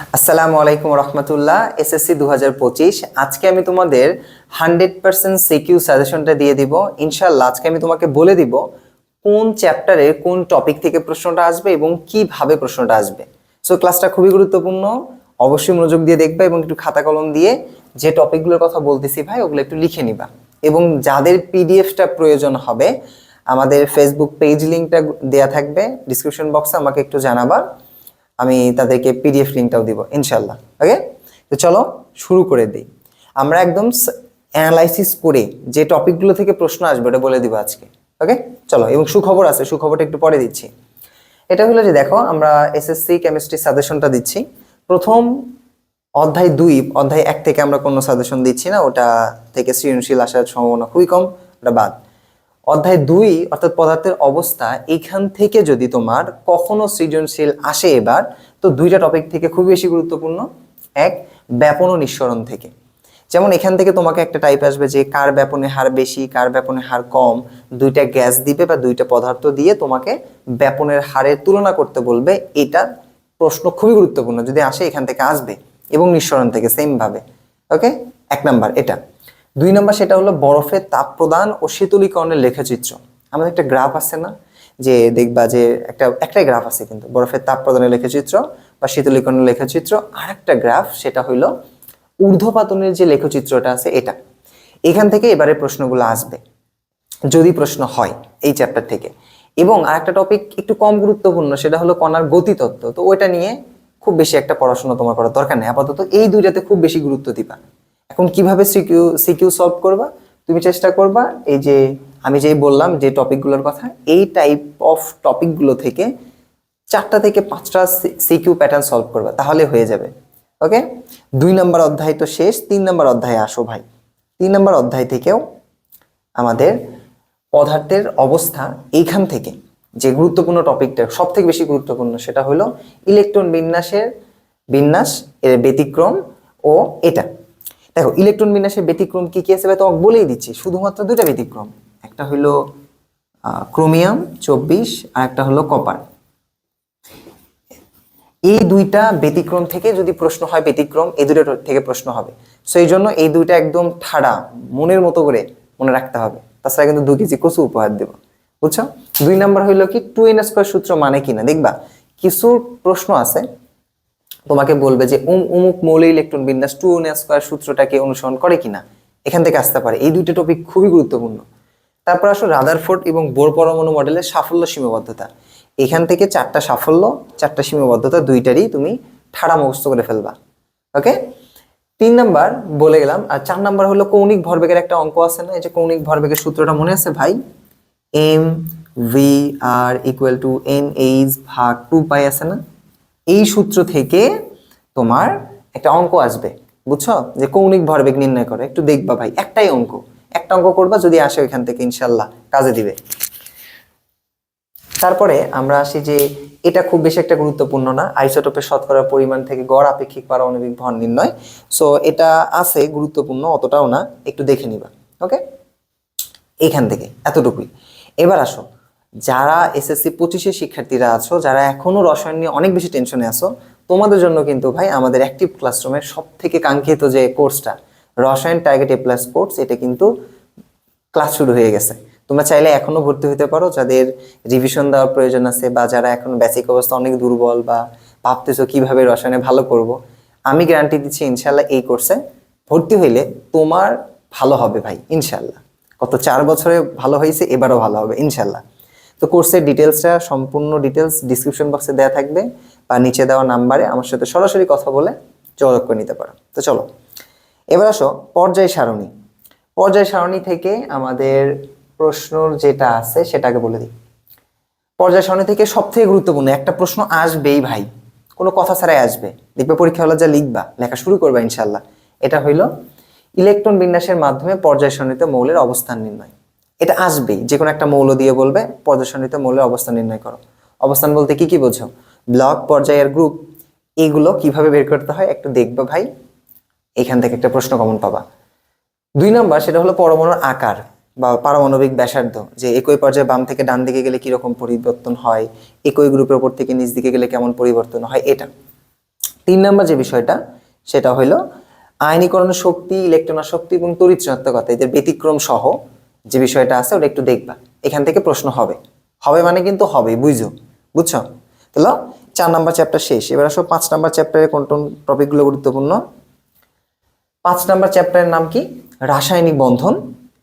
আসসালামু আলাইকুম রহমতুল্লাহ, এসএসসি দু হাজার পঁচিশ। আজকে আমি তোমাদের হান্ড্রেড পার্সেন্ট সিকিউ সাজেশনটা দিয়ে দিব। ইনশাল্লাহ আজকে আমি তোমাকে বলে দিব কোন চ্যাপ্টারে কোন টপিক থেকে প্রশ্নটা আসবে এবং কীভাবে প্রশ্নটা আসবে। সো, ক্লাসটা খুবই গুরুত্বপূর্ণ। অবশ্যই মনোযোগ দিয়ে দেখবা এবং একটু খাতা কলম দিয়ে যে টপিকগুলোর কথা বলতেছি ভাই, ওগুলো একটু লিখে নিবা। এবং যাদের পিডিএফটা প্রয়োজন হবে, আমাদের ফেসবুক পেজ লিঙ্কটা দেয়া থাকবে। ডিসক্রিপশন বক্সে আমাকে একটু জানাবা। আমি তাদেরকে পিডিএফ লিঙ্কটাও দিব ইনশাল্লাহ ওকে তো চলো, শুরু করে দিই। আমরা একদম অ্যানালাইসিস করে যে টপিকগুলো থেকে প্রশ্ন আসবে, ওটা বলে দিব আজকে। ওকে চলো, এবং সুখবর আছে, সুখবরটা একটু পরে দিচ্ছি। এটা হলো যে দেখো, আমরা এসএসসি কেমিস্ট্রি সাজেশনটা দিচ্ছি। প্রথম অধ্যায় দুই, অধ্যায় এক থেকে আমরা কোনো সাজেশন দিচ্ছি না, ওটা থেকে সৃজনশীল আসার সম্ভাবনা খুবই কম, ওটা বাদ। অধ্যায় দুই অর্থাৎ পদার্থের অবস্থা এইখান থেকে যদি তোমার কখনো সৃজনশীল আসে এবার, তো দুইটা টপিক থেকে খুব বেশি গুরুত্বপূর্ণ। এক, ব্যাপন ও নিঃসরণ থেকে। যেমন এখান থেকে তোমাকে একটা টাইপ আসবে যে কার ব্যাপনে হার বেশি, কার ব্যাপনে হার কম, দুইটা গ্যাস দিবে বা দুইটা পদার্থ দিয়ে তোমাকে ব্যাপনের হারের তুলনা করতে বলবে, এটা প্রশ্ন খুবই গুরুত্বপূর্ণ, যদি আসে এখান থেকে আসবে এবং নিঃসরণ থেকে সেম ভাবে। ওকে এক নাম্বার, এটা। দুই নম্বর সেটা হলো বরফের তাপ প্রদান ও শীতলীকরণের লেখচিত্র। আমাদের একটা গ্রাফ আছে না? যে দেখবা যে একটা, একটাই গ্রাফ আছে কিন্তু বরফের তাপ প্রদানের লেখচিত্র বা শীতলীকরণের লেখচিত্র। আর একটা গ্রাফ সেটা হইল ঊর্ধ্বপাতনের যে লেখচিত্রটা আছে এটা। এখান থেকে এবারে প্রশ্নগুলো আসবে, যদি প্রশ্ন হয় এই চ্যাপ্টার থেকে। এবং আরেকটা টপিক একটু কম গুরুত্বপূর্ণ, সেটা হলো কণার গতিতত্ত্ব। তো ওইটা নিয়ে খুব বেশি একটা পড়াশোনা তোমার করার দরকার নেই। আপাতত এই দুইটাতে খুব বেশি গুরুত্ব দিবা। এখন কীভাবে সিকিউ সিকিউ সলভ করবা? তুমি চেষ্টা করবা এই যে, আমি যেই বললাম যে টপিকগুলোর কথা, এই টাইপ অফ টপিকগুলো থেকে চারটা থেকে পাঁচটা সিকিউ প্যাটার্ন সলভ করবা, তাহলে হয়ে যাবে। ওকে? দুই নম্বর অধ্যায় তো শেষ, তিন নম্বর অধ্যায়ে আসো ভাই। তিন নম্বর অধ্যায় থেকেও আমাদের পদার্থের অবস্থা এইখান থেকে, যে গুরুত্বপূর্ণ টপিকটা সব থেকে বেশি গুরুত্বপূর্ণ সেটা হলো ইলেকট্রন বিন্যাসের বিন্যাস, এর ব্যতিক্রম ও এটা। দেখো, ইলেকট্রন বিন্যাসের ব্যতিক্রম কি কি আছে? ভাই তোমাকে বলেই দিচ্ছি, শুধুমাত্র দুইটা ব্যতিক্রম। একটা হলো ক্রোমিয়াম চব্বিশ, আর একটা হলো কপার। এই দুইটা ব্যতিক্রম থেকে যদি প্রশ্ন হয় ব্যতিক্রম, এই দুটো থেকে প্রশ্ন হবে। সো এই জন্য এই দুইটা একদম ঠাড়া, মনের মতো করে মনে রাখতে হবে। তাছাড়া কিন্তু দু কেজি কচু উপহার দেবো। বুঝছ? দুই নাম্বার হইল কি, টু এন স্কোয়ার সূত্র মানে কিনা দেখবা, কিছু প্রশ্ন আছে তোমাকে বলবে যে উম, উমুক মৌলে ইলেকট্রন বিন্যাস টু এন স্কোয়ার সূত্রটাকে অনুসরণ করে কিনা। এখান থেকে আসতে পারে। এই দুইটা টপিক খুবই গুরুত্বপূর্ণ। তারপর আসো রাদারফোর্ড এবং বোর পরমাণু মডেলের সাফল্য সীমাবদ্ধতা। এখান থেকে চারটা সাফল্য, চারটা সীমাবদ্ধতা দুইটারই তুমি ঠাড়া মুখস্থ করে ফেলবা। ওকে তিন নাম্বার বলে গেলাম, আর চার নাম্বার হলো কৌণিক ভরবেগের একটা অঙ্ক আছে না? এই যে কৌণিক ভরবেগের সূত্রটা মনে আছে ভাই? M V R equal to N H ভাগ টু পাই আছে না? এই সূত্র থেকে তোমার একটা অঙ্ক আসবে, বুঝছ? যে কৌণিক ভরবেগ নির্ণয় করো, একটু দেখবা ভাই, একটাই অঙ্ক। একটা অঙ্ক করবা, যদি আসে ওইখান থেকে, ইনশাল্লাহ, কাজে দিবে। তারপরে আমরা আসি যে এটা খুব বেশি একটা গুরুত্বপূর্ণ না, আইসোটোপের শতকরা পরিমাণ থেকে গড় আপেক্ষিক পারমাণবিক ভর নির্ণয়। সো এটা আছে, গুরুত্বপূর্ণ, অতটাও না, একটু দেখে নিবা ওকে এইখান থেকে, এতটুকুই। এবার আসো যারা এসএসসি পঁচিশে শিক্ষার্থীরা আছো, যারা এখনও রসায়ন নিয়ে অনেক বেশি টেনশনে আছো, তোমাদের জন্য কিন্তু ভাই আমাদের অ্যাক্টিভ ক্লাসরুমের সব থেকে কাঙ্ক্ষিত যে কোর্সটা রসায়ন টার্গেট এ প্লাস কোর্স এটা কিন্তু ক্লাস শুরু হয়ে গেছে। তোমরা চাইলে এখনও ভর্তি হতে পারো, যাদের রিভিশন দেওয়ার প্রয়োজন আছে বা যারা এখন বেসিক অবস্থা অনেক দুর্বল বা ভাবতেছো কীভাবে রসায়নে ভালো করব, আমি গ্যারান্টি দিচ্ছি ইনশাল্লাহ এই কোর্সে ভর্তি হইলে তোমার ভালো হবে ভাই ইনশাল্লাহ গত চার বছরে ভালো হয়েছে, এবারও ভালো হবে ইনশাল্লাহ তো কোর্সের ডিটেলসটা সম্পূর্ণ ডিটেলস ডিসক্রিপশন বক্সে দেওয়া থাকবে বা নিচে দেওয়া নাম্বারে আমার সাথে সরাসরি কথা বলে যোগাযোগ করে নিতে পারো। তো চলো, এবার আসো পর্যায় সারণী। পর্যায় সারণী থেকে আমাদের প্রশ্নর যেটা আছে সেটাকে বলে দিই। পর্যায় সারণী থেকে সব থেকে গুরুত্বপূর্ণ একটা প্রশ্ন আসবেই ভাই। কোনো কথা ছাড়াই আসবে। দেখবে পরীক্ষা হলে যা লিখবা, লেখা শুরু করবা ইনশাল্লাহ এটা হইল ইলেকট্রন বিন্যাসের মাধ্যমে পর্যায় সারণীতে মৌলের অবস্থান নির্ণয়। এটা আসবেই যে কোনো একটা মৌল দিয়ে বলবে সারণীতে মৌলের অবস্থান নির্ণয় করো। অবস্থান বলতে কি কি বোঝো? ব্লক, পর্যায়ের গ্রুপ এগুলো কীভাবে বের করতে হয় একটু দেখবে ভাই। এখান থেকে একটা প্রশ্ন কমন পাবা। দুই নাম্বার সেটা হলো পরমাণুর আকার বা পারমাণবিক ব্যাসার্ধ, যে একই পর্যায়ে বাম থেকে ডান দিকে গেলে কীরকম পরিবর্তন হয়, একই গ্রুপের উপর থেকে নিচ দিকে গেলে কেমন পরিবর্তন হয়, এটা। তিন নম্বর যে বিষয়টা, সেটা হলো আয়নীকরণ শক্তি ইলেকট্রন শক্তি এবং তড়িৎ ঋণাত্মকতা এদের ব্যতিক্রম সহ যে বিষয়টা আছে ওটা একটু দেখবা। এখান থেকে প্রশ্ন হবে। হবে মানে কিন্তু হবে বুঝছ? বুঝছ? তাহলে চার নাম্বার চ্যাপ্টার শেষ। এবার আসো পাঁচ নাম্বার চ্যাপ্টারে কোন কোন টপিকগুলো গুরুত্বপূর্ণ? পাঁচ নাম্বার চ্যাপ্টারের নাম কি? রাসায়নিক বন্ধন।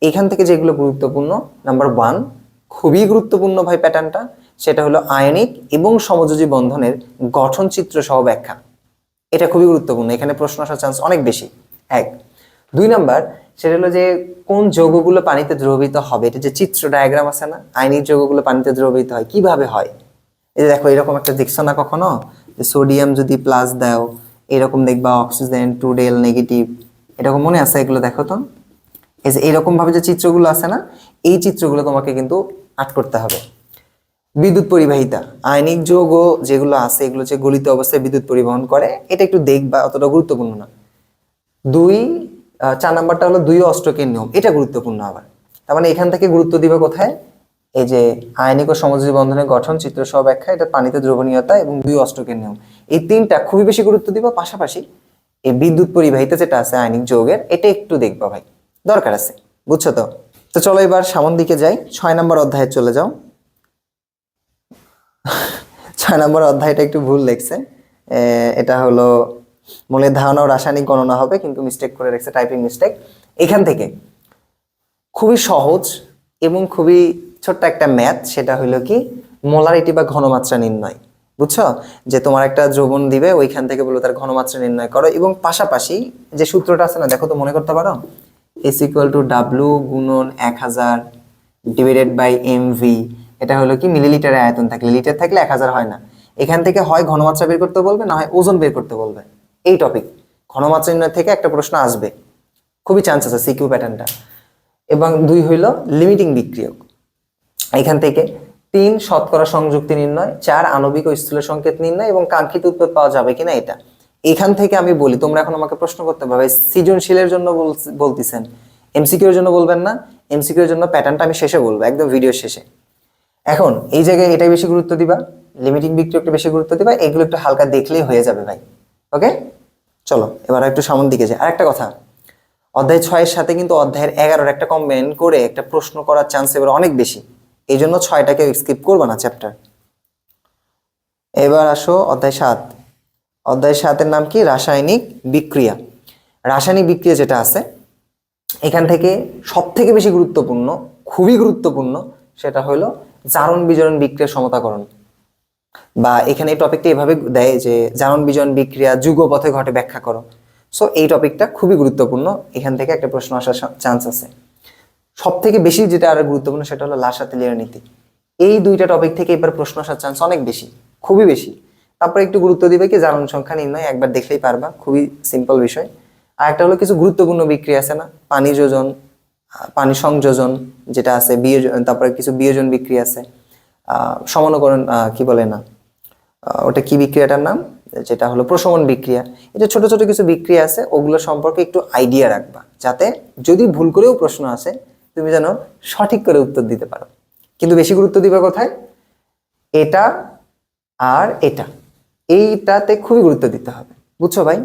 এখান থেকে যেগুলো গুরুত্বপূর্ণ নাম্বার ওয়ান খুবই গুরুত্বপূর্ণ ভাই প্যাটার্নটা সেটা হলো আয়নিক এবং সমযোজী বন্ধনের গঠন চিত্র সহ ব্যাখ্যা। এটা খুবই গুরুত্বপূর্ণ। এখানে প্রশ্ন আসার চান্স অনেক বেশি। এক দুই নাম্বার, সেটা হলো যে কোন যৌগগুলো পানিতে দ্রবীভূত হবে? এটা যে চিত্র ডায়াগ্রাম আছে না, আয়নিক যৌগগুলো পানিতে দ্রবীভূত হয়, কীভাবে হয়? এই যে দেখো, এরকম একটা দেখছ না কখনো? যে সোডিয়াম যদি প্লাস দাও, এরকম দেখবা অক্সিজেন টু ডেল নেগেটিভ এরকম মনে আছে এগুলো দেখো তো? এই যে এরকম ভাবে যে চিত্রগুলো আছে না, এই চিত্রগুলো তোমাকে কিন্তু আট করতে হবে। বিদ্যুৎ পরিবাহিতা, আয়নিক যৌগ যেগুলো আছে, এগুলো যে গলিত অবস্থায় বিদ্যুৎ পরিবহন করে, এটা একটু দেখবা, অতটা গুরুত্বপূর্ণ না। দুই চার নাম্বারটা হলো দুই অষ্টকের নিয়ম। এটা গুরুত্বপূর্ণ আবার। তার মানে এখান থেকে গুরুত্ব দিবে কোথায়? এই যে আয়নিক ও সমযোজী বন্ধনের গঠন, চিত্র সহ ব্যাখ্যা, এটা পানিতে দ্রবণীয়তা এবং দুই অষ্টকের নিয়ম। এই তিনটা খুবই বেশি গুরুত্ব দিবা। পাশাপাশি এই বিদ্যুৎ পরিবাহিতা যেটা আছে, আয়নিক যৌগের, এটা একটু দেখবা ভাই। দরকার আছে, বুঝছ তো? তো চলো এবার সামন দিকে যাই। ছয় নম্বর অধ্যায়ে চলে যাও। ছয় নম্বর অধ্যায়টা একটু ভুল লেখছে। এটা হলো মূলের ধারণা ও রাসায়নিক গণনা হবে, কিন্তু মিস্টেক করে রেখেছে টাইপিং মিস্টেক এখান থেকে খুবই সহজ এবং খুবই ছোট্ট একটা ম্যাথ সেটা হলো কি মোলারিটি বা ঘনমাত্রা নির্ণয়। বুঝছ? যে তোমার একটা দ্রবণ দিবে, ওইখান থেকে বলো তার ঘনমাত্রা নির্ণয় করো এবং পাশাপাশি যে সূত্রটা আছে না, দেখো তো মনে করতে পারো? এস ইকুয়াল টু ডাব্লু গুণন এক হাজার ডিভাইডেড বাই এম ভি এটা হলো কি মিলিলিটারের আয়তন থাকলে। লিটার থাকলে এক হাজার হয় না। এখান থেকে হয় ঘনমাত্রা বের করতে বলবে, না হয় ওজন বের করতে বলবে। এই টপিক নির্ণয় থেকে একটা প্রশ্ন আসবে। খুবই চান্স আছে সিকিউ প্যাটার্নটা এবং দুই হইল লিমিটিং বিক্রিয়ক। এখান থেকে তিন শতকরা সংযুক্তি নির্ণয়, চার আণবিক ও স্থূল সংকেত নির্ণয় এবং কাঙ্ক্ষিত উৎপাদ পাওয়া যাবে কিনা এটা। এখান থেকে আমি বলি, তোমরা এখন আমাকে প্রশ্ন করতে পারবে, সৃজনশীলের জন্য বলতেছেন। এমসিকিউ এর জন্য বলবেন না এমসিকিউর জন্য প্যাটার্নটা আমি শেষে বলব, একদম ভিডিও শেষে। এখন, এই জায়গায় এটাই বেশি গুরুত্ব দিবা লিমিটিং বিক্রিয়কটা বেশি গুরুত্ব দিবা, এগুলো একটু হালকা দেখলেই হয়ে যাবে ভাই। ওকে চলো, এবার একটু সামন দিকে যাই। আরেকটা কথা, অধ্যায় ছয়ের সাথে কিন্তু অধ্যায়ের এগারোর একটা কম্বাইন করে একটা প্রশ্ন করার চান্স এবার অনেক বেশি। এই জন্য ছয়টাকে স্কিপ করবে না চ্যাপ্টার এবার আসো অধ্যায় সাত। অধ্যায় সাতের নাম কি? রাসায়নিক বিক্রিয়া। রাসায়নিক বিক্রিয়া যেটা আছে, এখান থেকে সব থেকে বেশি গুরুত্বপূর্ণ, খুবই গুরুত্বপূর্ণ, সেটা হলো জারণ বিজারণ বিক্রিয়ার সমতাকরণ। বা এখানে এই টপিকটা এভাবে দেয় যে জারণ বিজন বিক্রিয়া যুগপথে ঘটে ব্যাখ্যা করো। সো এই টপিকটা খুবই গুরুত্বপূর্ণ। এখান থেকে একটা প্রশ্ন আসার চান্স আছে। সব থেকে বেশি যেটা আর গুরুত্বপূর্ণ সেটা হলো লাসা তেলিয়ার নীতি। এই দুইটা টপিক থেকে এবার প্রশ্ন আসার চান্স অনেক বেশি, খুবই বেশি। তারপরে একটু গুরুত্ব দিবে কি জারণ সংখ্যা নির্ণয়, একবার দেখলেই পারবা, খুবই সিম্পল বিষয়। আর একটা হলো কিছু গুরুত্বপূর্ণ বিক্রিয়া আছে না? পানি যোজন পানি সংযোজন যেটা আছে, বিয়োজন, তারপরে কিছু বিয়োজন বিক্রিয়া আছে। সমানুকরণ কি বলে না ওটা কি বিক্রিয়াটার নাম? যেটা হলো প্রশমন বিক্রিয়া। এটা ছোট ছোট কিছু বিক্রিয়া আছে, ওগুলো সম্পর্কে একটু আইডিয়া রাখবা, যাতে যদি ভুল করেও প্রশ্ন আসে, তুমি যেন সঠিক করে উত্তর দিতে পারো। কিন্তু বেশি গুরুত্ব দিবে কোথায়? এটা আর এটা। এইটাতে খুবই গুরুত্ব দিতে হবে। বুঝছ ভাই?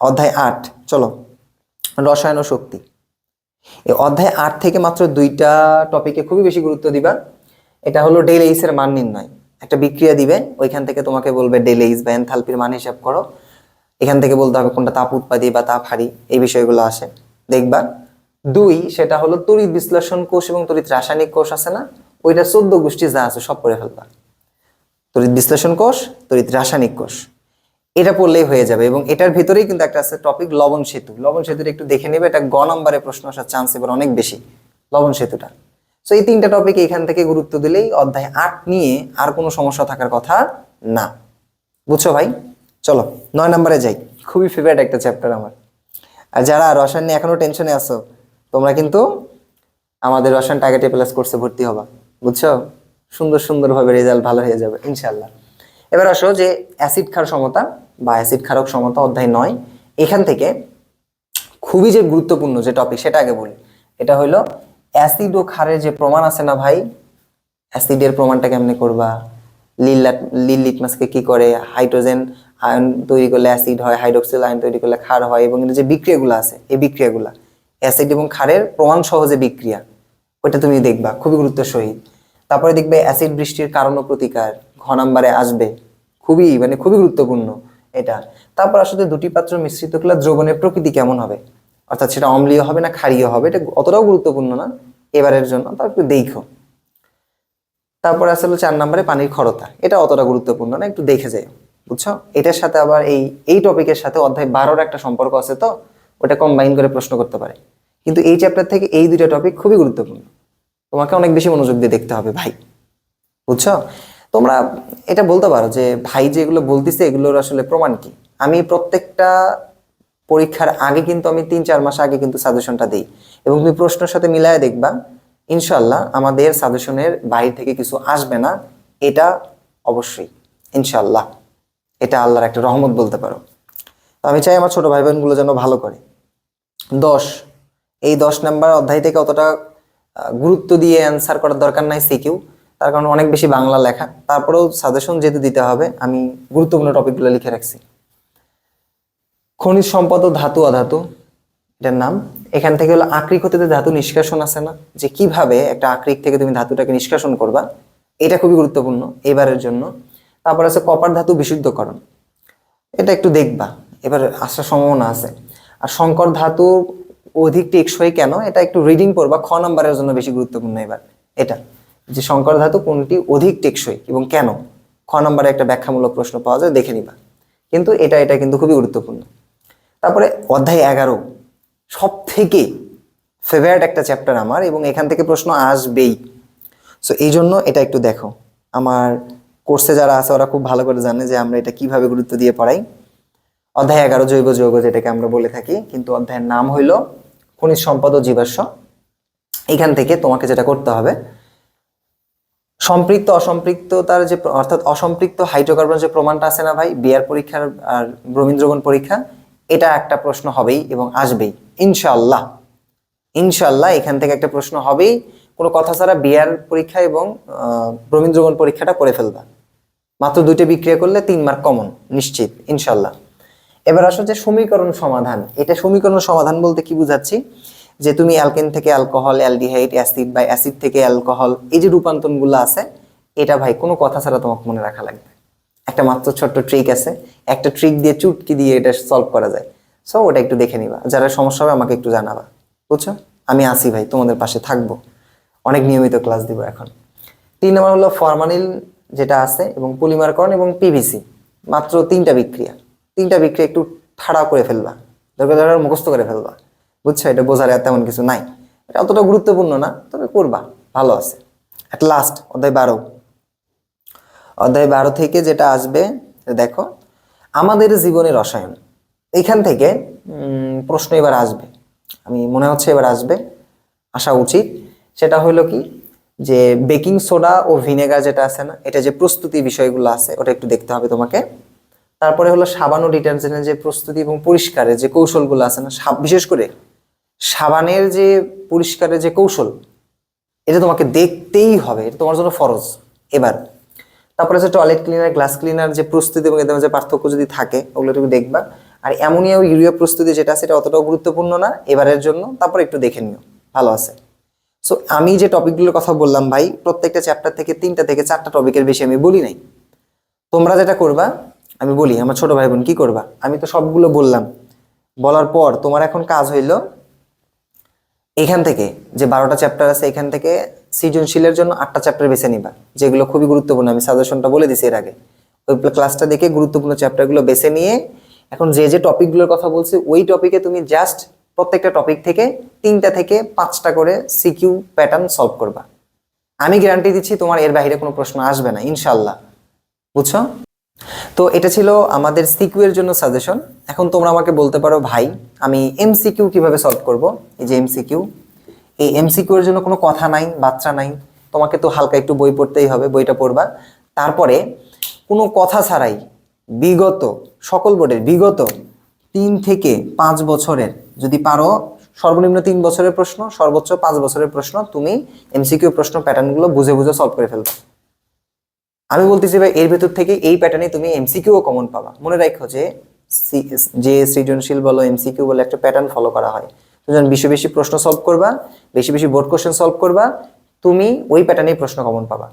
অধ্যায় আট, চলো। রসায়ন শক্তি। এই অধ্যায় আট থেকে মাত্র দুইটা টপিকে খুবই বেশি গুরুত্ব দিবা। এটা হলো ডেল এইস এর মান নির্ণয়। একটা বিক্রিয়া দিবে, ওইখান থেকে তোমাকে বলবে ডেল এইস বা এনথালপির মান হিসাব করো। এখান থেকে বলতে হবে কোনটা তাপ উৎপাদী বা তাপ হারি, এই বিষয়গুলো আসে। দেখবা, দুই, সেটা হলো তড়িৎ বিশ্লেষণ কোষ এবং তড়িৎ রাসায়নিক কোষ আছে না? ওইটা চোদ্দ গোষ্ঠী যা আছে সব পড়ে ফেলবা। তড়িৎ বিশ্লেষণ কোষ, তড়িৎ রাসায়নিক কোষ। এটা পড়লেই হয়ে যাবে এবং এটার ভিতরেই কিন্তু একটা আছে টপিক লবণ সেতু। লবণ সেতুটা একটু দেখে নেবে, এটা গ নম্বরে প্রশ্ন আসার চান্স এবার অনেক বেশি। লবণ সেতুটা। তো এই তিনটা টপিক এখান থেকে গুরুত্ব দিলেই অধ্যায় আট নিয়ে আর কোনো সমস্যা থাকার কথা না। বুঝছ ভাই? চলো, নয় নম্বরে যাই। খুবই ফেভারিট একটা চ্যাপ্টার আমার। আর যারা রসায়ন নিয়ে এখনও টেনশনে আছো, তোমরা কিন্তু আমাদের রসায়ন টার্গেটে প্লাস কোর্সে ভর্তি হবা। বুঝছ? সুন্দর সুন্দরভাবে রেজাল্ট ভালো হয়ে যাবে ইনশাল্লাহ এবার আসো যে অ্যাসিড ক্ষার সমতা বা অ্যাসিড ক্ষারক সমতা, অধ্যায় নয়। এখান থেকে খুবই যে গুরুত্বপূর্ণ যে টপিক সেটা আগে বলি। এটা হলো অ্যাসিড ও ক্ষারের যে প্রমাণ আছে না ভাই? অ্যাসিডের প্রমাণটা কেমনে করবা? লিল লিল লিটমাসকে কি করে? হাইড্রোজেন আয়ন তৈরি করলে অ্যাসিড হয়, হাইড্রোক্সিল আয়ন তৈরি করলে ক্ষার হয় এবং যে বিক্রিয়াগুলো আছে, এই বিক্রিয়াগুলো, অ্যাসিড এবং ক্ষারের প্রমাণ সহজে বিক্রিয়া, ওইটা তুমি দেখবা, খুবই গুরুত্ব সহিত। তারপরে দেখবে অ্যাসিড বৃষ্টির কারণ ও প্রতিকার, ঘ নাম্বারে আসবে, খুবই মানে খুবই গুরুত্বপূর্ণ এটা। তারপর আসলে দুটি পাত্র মিশ্রিত করলে দ্রবণের প্রকৃতি কেমন হবে? অর্থাৎ সেটা অম্লীয় হবে না ক্ষারীয় হবে, এটা অতটাও গুরুত্বপূর্ণ না, এবারের জন্য তার একটু দেখো। তারপর আসলে চার নম্বরে পানির খরতা এটা অতটা গুরুত্বপূর্ণ না, একটু দেখে যাই, বুঝছ? এটার সাথে আবার এই এই টপিকের সাথে অধ্যায় বারোর একটা সম্পর্ক আছে তো, ওটা কম্বাইন করে প্রশ্ন করতে পারে। কিন্তু এই চ্যাপ্টার থেকে এই দুইটা টপিক খুবই গুরুত্বপূর্ণ। তোমাকে অনেক বেশি মনোযোগ দিয়ে দেখতে হবে ভাই, বুঝছ? তোমরা এটা বলতে পারো যে ভাই যেগুলো বলতেছে এগুলোর আসলে প্রমাণ কি? আমি প্রত্যেকটা পরীক্ষার আগে কিন্তু আমি তিন, চার মাস আগে কিন্তু সাজেশনটা দিই। এবং তুমি প্রশ্নের সাথে মিলায় দেখবা ইনশাল্লাহ আমাদের সাজেশনের বাইরে থেকে কিছু আসবে না। এটা অবশ্যই ইনশাল্লাহ এটা আল্লাহর একটা রহমত বলতে পারো। তো আমি চাই আমার ছোট ভাই বোনগুলো যেন ভালো করে। দশ, এই দশ নাম্বার অধ্যায় থেকে অতটা গুরুত্ব দিয়ে অ্যান্সার করার দরকার নাই সিকিউ তার কারণ অনেক বেশি বাংলা লেখা। তারপরেও সাজেশন যেহেতু দিতে হবে, আমি গুরুত্বপূর্ণ টপিকগুলো লিখে রাখছি। খনিজ সম্পদ ও ধাতু অধাতু, এটার নাম। এখান থেকে হলো আকরিক হতে ধাতু নিষ্কাশন আছে না, যে কীভাবে একটা আকরিক থেকে তুমি ধাতুটাকে নিষ্কাশন করবা, এটা খুবই গুরুত্বপূর্ণ এবারের জন্য। তারপর আছে কপার ধাতু বিশুদ্ধকরণ, এটা একটু দেখবা, এবার আসার সম্ভাবনা আছে। আর সংকর ধাতু অধিক টেকসই কেন, এটা একটু রিডিং পড়বা খ নাম্বারের জন্য বেশি গুরুত্বপূর্ণ এবার, এটা। যে সংকর ধাতু কোনটি অধিক টেকসই এবং কেন, খ নাম্বারে একটা ব্যাখ্যামূলক প্রশ্ন পাওয়া যায়, দেখে নিবা। কিন্তু এটা এটা কিন্তু খুবই গুরুত্বপূর্ণ। তারপরে অধ্যায় এগারো সব থেকে ফেভারিট একটা চ্যাপ্টার আমার এবং এখান থেকে প্রশ্ন আসবেই। সো এই জন্য এটা একটু দেখো। আমার কোর্সে যারা আছে, ওরা খুব ভালো করে জানে যে আমরা এটা কীভাবে গুরুত্ব দিয়ে পড়াই। অধ্যায় এগারো, জৈব যৌগ যেটাকে আমরা বলে থাকি, কিন্তু অধ্যায়ের নাম হইল খনিজ সম্পদ ও জীবাশ্ম। এখান থেকে তোমাকে যেটা করতে হবে, সম্পৃক্ত, অসম্পৃক্ততার যে, অর্থাৎ অসম্পৃক্ত হাইড্রোকার্বন যে প্রমাণটা আছে না ভাই বিয়ার পরীক্ষার আর ব্রোমিন দ্রবণ পরীক্ষা এটা একটা প্রশ্ন হবেই এবং আসবেই, ইনশাআল্লাহ। ইনশাআল্লাহ এখান থেকে একটা প্রশ্ন হবেই, কোনো কথা ছাড়া বিয়ার পরীক্ষা এবং ব্রোমিন পরীক্ষাটা করে ফেলবা। মাত্র দুইটা বিক্রিয়া করলে তিন মার্ক কমন নিশ্চিত ইনশাল্লাহ এবার আসো যে সমীকরণ সমাধান। এটা সমীকরণ সমাধান বলতে কি বুঝাচ্ছি? যে তুমি অ্যালকেন থেকে অ্যালকোহল, অ্যালডিহাইড, অ্যাসিড বা অ্যাসিড থেকে অ্যালকোহল, এই যে রূপান্তরগুলো আছে, এটা ভাই কোনো কথা ছাড়া তোমাকে মনে রাখা লাগবে। একটা মাত্র ছোট্ট ট্রিক আছে। একটা ট্রিক দিয়ে চুটকি দিয়ে এটা সলভ করা যায়। সো ওটা একটু দেখে নিবা। যারা সমস্যা হবে, আমাকে একটু জানাবা। বুঝছ? আমি আসি ভাই, তোমাদের পাশে থাকব। অনেক নিয়মিত ক্লাস দিব এখন। তিন নম্বর হলো ফরমালিন যেটা আছে, এবং পলিমারকরণ এবং পিভিসি মাত্র তিনটা বিক্রিয়া। তিনটা বিক্রিয়া একটু ঠাড়া করে ফেলবা। দরকার দরকার মুখস্থ করে ফেলবা। বুঝছ? এটা বোঝার তেমন কিছু নাই। এটা অতটা গুরুত্বপূর্ণ না, তবে করবা। ভালো আছে। অ্যাট লাস্ট অধ্যায় বারো। অধ্যায় বারো থেকে যেটা আসবে, দেখো, আমাদের জীবনের রসায়ন। এখান থেকে প্রশ্ন এবার আসবে। আমি, মনে হচ্ছে এবার আসবে, আসা উচিত। সেটা হলো কি, যে বেকিং সোডা ও ভিনেগার যেটা আছে না, এটা যে প্রস্তুতি বিষয়গুলো আছে, ওটা একটু দেখতে হবে তোমাকে। তারপরে হলো সাবান ও ডিটারজেন্টের যে প্রস্তুতি এবং পরিষ্কারের যে কৌশলগুলো আছে না বিশেষ করে সাবানের যে পরিষ্কারের যে কৌশল, এটা তোমাকে দেখতেই হবে, এটা তোমার জন্য ফরজ। এবার তারপরে হচ্ছে টয়লেট ক্লিনার গ্লাস ক্লিনার যে প্রস্তুতি এবং এদের যে পার্থক্য যদি থাকে, ওগুলো তুমি দেখবা। আর অ্যামোনিয়া ও ইউরিয়া প্রস্তুতি যেটা এটা অতটাও গুরুত্বপূর্ণ না, এবারের জন্য। তারপর একটু দেখে নিও, ভালো আছে। সো আমি যে টপিকগুলোর কথা বললাম ভাই, প্রত্যেকটা চ্যাপ্টার থেকে তিনটা থেকে চারটা টপিকের বেশি আমি বলি নাই। তোমরা যেটা করবা, আমি বলি, আমার ছোট ভাই বোন কি করবা? আমি তো সবগুলো বললাম। বলার পর তোমার এখন কাজ হইল এখান থেকে, যে বারোটা চ্যাপ্টার আছে এখান থেকে সৃজনশীলের জন্য আটটা চ্যাপ্টার বেছে নিবা, যেগুলো খুবই গুরুত্বপূর্ণ, আমি সাজেশনটা বলে দিছি এর আগে। ওই ক্লাসটা দেখে গুরুত্বপূর্ণ চ্যাপ্টারগুলো বেছে নিয়ে, এখন যে যে টপিকগুলোর কথা বলছি, ওই টপিকে তুমি জাস্ট প্রত্যেকটা টপিক থেকে তিনটা থেকে পাঁচটা করে সিকিউ প্যাটার্ন সলভ করবা। আমি গ্যারান্টি দিচ্ছি তোমার এর বাইরে কোনো প্রশ্ন আসবে না ইনশাল্লাহ বুঝছ? তো এটা ছিল আমাদের সিকিউ এর জন্য সাজেশন। এখন তোমরা আমাকে বলতে পারো, ভাই, আমি এমসিকিউ কীভাবে সলভ করব? এই যে এমসিকিউ, এই এমসিকিউ এর জন্য কোনো কথা নাই, বাচ্চা নাই। তোমাকে তো হালকা একটু বই পড়তেই হবে, বইটা পড়বা। তারপরে কোনো কথা ছাড়াই বিগত সকল বোর্ডের বিগত তিন থেকে পাঁচ বছরের, যদি পারো, সর্বনিম্ন তিন বছরের প্রশ্ন, সর্বোচ্চ পাঁচ বছরের প্রশ্ন, তুমি এমসিকিউ প্রশ্ন প্যাটার্নগুলো বুঝে বুঝে সলভ করে ফেলবে। আমি বলতেছি ভাই, এর ভেতর থেকে এই প্যাটার্নে তুমি এমসিকিউ কমন পাবা। মনে রাখো যে যে সৃজনশীল বলো এমসিকিউ বলে, একটা প্যাটার্ন ফলো করা হয়। তুমি যখন বেশি বেশি প্রশ্ন সলভ করবা, বেশি বেশি বোর্ড কোশ্চেন সলভ করবা, তুমি ওই প্যাটার্নেই প্রশ্ন কমন পাবা।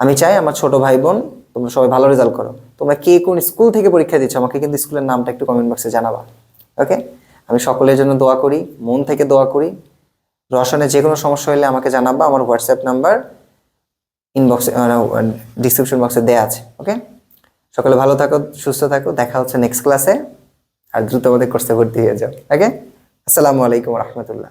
আমি চাই আমার ছোট ভাই বোন তোমরা সবাই ভালো রেজাল্ট করো। তোমরা কে কোন স্কুল থেকে পরীক্ষা দিচ্ছ, আমাকে কিন্তু স্কুলের নামটা একটু কমেন্ট বক্সে জানাবা। ওকে আমি সকলের জন্য দোয়া করি, মন থেকে দোয়া করি। রসনের যে কোনো সমস্যা হলে আমাকে জানাবা, আমার হোয়াটসঅ্যাপ নাম্বার ইনবক্সে ডিসক্রিপশন বক্সে দেওয়া আছে ওকে সকলে ভালো থাকো, সুস্থ থাকো, দেখা হচ্ছে নেক্সট ক্লাসে আর দ্রুত আমাদের কোর্সে ভর্তি হয়ে যাও ওকে আসসালামু আলাইকুম রহমতুল্লাহ।